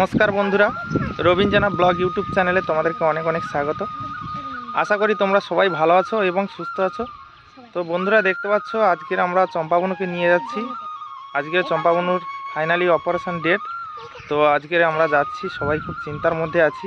নমস্কার বন্ধুরা রবীন জানা ব্লগ ইউটিউব চ্যানেলে তোমাদেরকে অনেক অনেক স্বাগত। আশা করি তোমরা সবাই ভালো আছো এবং সুস্থ আছো। তো বন্ধুরা, দেখতে পাচ্ছ, আজকের আমরা চম্পাবনুকে নিয়ে যাচ্ছি। আজকের চম্পাবনুর ফাইনালি অপারেশন ডেট তো আজকের আমরা যাচ্ছি, সবাই খুব চিন্তার মধ্যে আছি।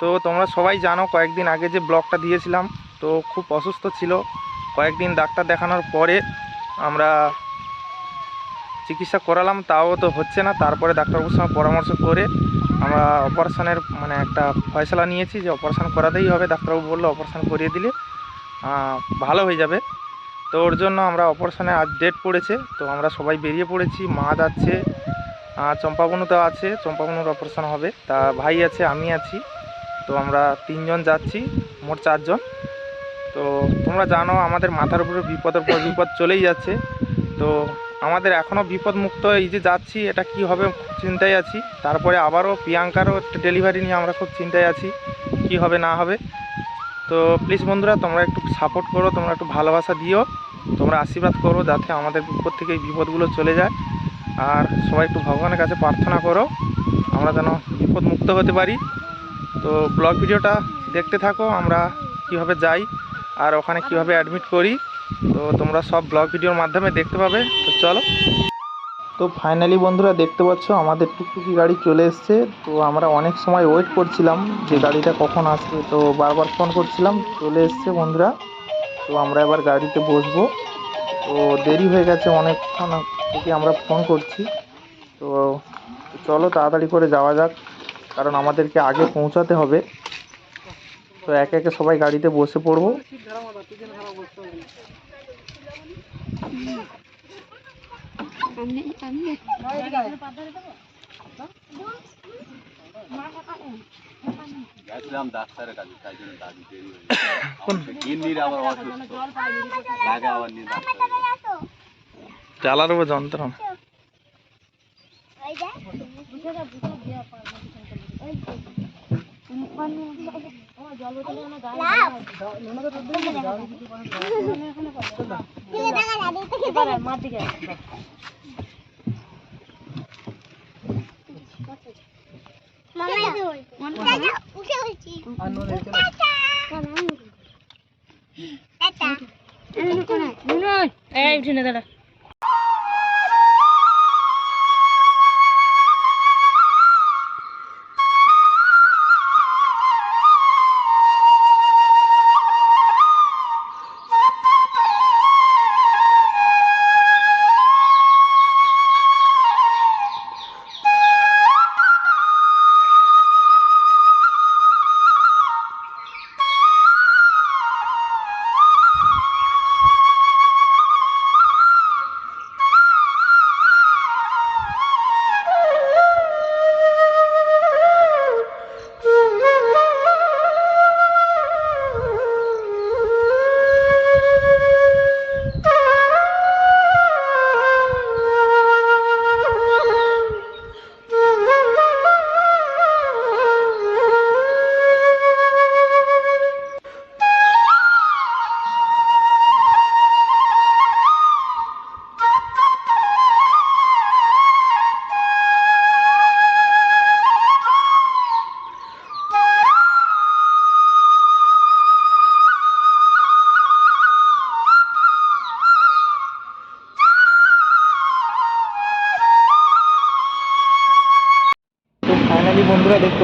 তো তোমরা সবাই জানো, কয়েকদিন আগে যে ব্লগটা দিয়েছিলাম, তো খুব অসুস্থ ছিল। কয়েকদিন ডাক্তার দেখানোর পরে আমরা চিকিৎসা করালাম, তাও তো হচ্ছে না। তারপরে ডাক্তারবাবুর সঙ্গে পরামর্শ করে আমরা অপারেশানের মানে একটা ফয়সলা নিয়েছি যে অপারেশন করাতেই হবে। ডাক্তারবাবু বলল, অপারেশান করিয়ে দিলে ভালো হয়ে যাবে। তো ওর জন্য আমরা অপারেশানে আজ ডেট পড়েছে। তো আমরা সবাই বেরিয়ে পড়েছি। মা যাচ্ছে চম্পাবনু তো আছে। চম্পাবনুর অপারেশান হবে। তা ভাই আছে, আমি আছি। তো আমরা তিনজন যাচ্ছি, মোট চারজন। তো তোমরা জানো, আমাদের মাথার উপরে বিপদের পর বিপদ চলেই যাচ্ছে। তো আমাদের এখনও বিপদমুক্ত, এই যে যাচ্ছি, এটা কি হবে চিন্তায় আছি। তারপরে আবারও প্রিয়াঙ্কারও একটা ডেলিভারি নিয়ে আমরা খুব চিন্তায় আছি, কি হবে না হবে। তো প্লিজ বন্ধুরা, তোমরা একটু সাপোর্ট করো, তোমরা একটু ভালোবাসা দিও, তোমরা আশীর্বাদ করো যাতে আমাদের বিপদ থেকে এই বিপদগুলো চলে যায়। আর সবাই একটু ভগবানের কাছে প্রার্থনা করো, আমরা যেন বিপদ মুক্ত হতে পারি। তো ব্লগ ভিডিওটা দেখতে থাকো, আমরা কীভাবে যাই, আর ওখানে কীভাবে অ্যাডমিট করি। তো তোমরা সব ব্লগ ভিডিওর মাধ্যমে দেখতে পাবে, তো চলো। তো ফাইনালি বন্ধুরা দেখতে পাচ্ছ, আমাদের টুকটুকি গাড়ি চলে এসছে। তো আমরা অনেক সময় ওয়েট করছিলাম যে গাড়িটা কখন আসবে, তো বারবার ফোন করছিলাম, চলে এসছে বন্ধুরা। তো আমরা এবার গাড়িতে বসবো। তো দেরি হয়ে গেছে অনেকক্ষণ থেকে আমরা ফোন করছি। তো চলো তাড়াতাড়ি করে যাওয়া যাক, কারণ আমাদেরকে আগে পৌঁছাতে হবে। তো একে একে সবাই গাড়িতে বসে পড়ব। আমি আমি গেছিলাম ডাক্তারের কাছে তাই জন্য দাদি দেরি হয়ে গিন্নির আবার অসুস্থ। লাগে আবার নিয়ে চালার উপর যন্ত্রণা। এই উঠে না দাদা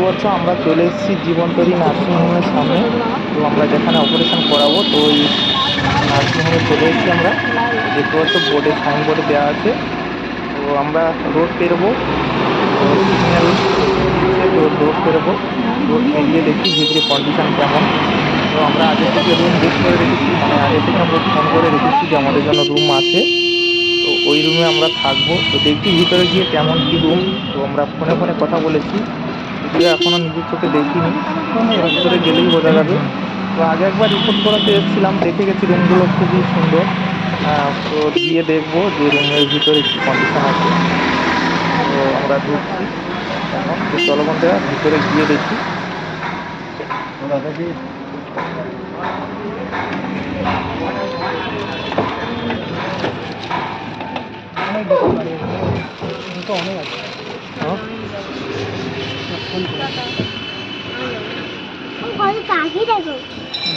দেখতে পাচ্ছ আমরা চলে এসেছি জীবনতরী নার্সিংহোমের সামনে। তো আমরা যেখানে অপারেশন করাবো, তো ওই নার্সিংহোমে চলে এসেছি আমরা। দেখতে পাচ্ছ বোর্ডে সাইনবোর্ডে দেওয়া আছে। তো আমরা রোড পেরবো। তো রোড পেরোবো। রোড পেরিয়ে দেখি ভিতরে কন্ডিশন কেমন। তো আমরা আগে থেকে রুম বুক করে রেখেছি। মানে আগে থেকে আমরা ফোন করে রেখেছি যে আমাদের জন্য রুম আছে। তো ওই রুমে আমরা থাকব। তো দেখি ভিতরে গিয়ে কেমন কী রুম তো আমরা ফোনে ফোনে কথা বলেছি। যদিও এখনও নিজের চোখে দেখিনি ভিতরে গেলেই বোঝা যাবে। তো আগে একবার রিপোর্ট করাতে এসেছিলাম দেখে গেছি রুমগুলো খুবই সুন্দর। তো গিয়ে দেখব যে রুমের ভিতরে কী কন্ডিশন আছে। তো আমরা ঢুকছি। এখন তো চলো বন্ধুরা ভিতরে গিয়ে দেখি। হ্যাঁ? ঘরে পাখি দেখো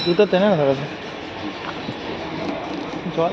জুতো টেনে না ধরেছে জল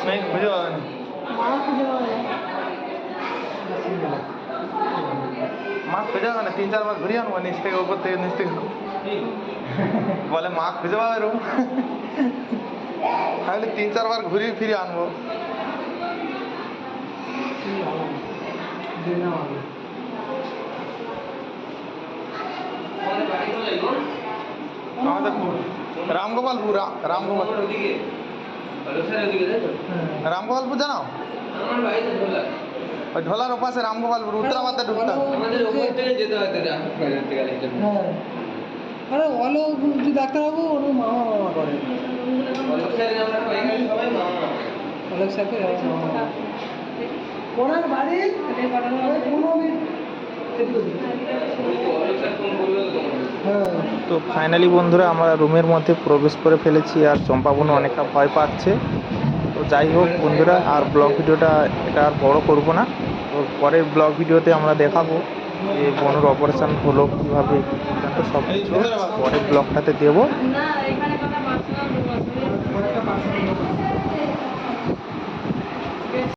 స్నేక్ భుజో মাছ খুঁজে পাবে না তিন চারবার ঘুরে আনব নিচ থেকে ওপর থেকে নিচ থেকে বলে মা খুঁজে পাবে রুম তাহলে তিন চারবার ঘুরে ফিরে আনব আমাদের রামগোপালপুর রামগোপাল রামগোপালপুর জানো? ওই ঢোলার ওপাশে রামগোপালপুর উত্তরাবাদে ঢুকতে। হ্যাঁ আরে অলোক যে ডাক্তারবাবু ওর মামা মামা করে। অলোক স্যারকে ওনার বাড়ি হ্যাঁ তো ফাইনালি বন্ধুরা, আমরা রুমের মধ্যে প্রবেশ করে ফেলেছি আর চম্পা বোনও অনেকটা ভয় পাচ্ছে। তো যাই হোক বন্ধুরা, আর ব্লগ ভিডিওটা এটা আর বড় করব না। তো পরের ব্লগ ভিডিওতে আমরা দেখাবো যে বোনের অপারেশন হলো কীভাবে সব কিছু পরের ব্লগটাতে দেবো।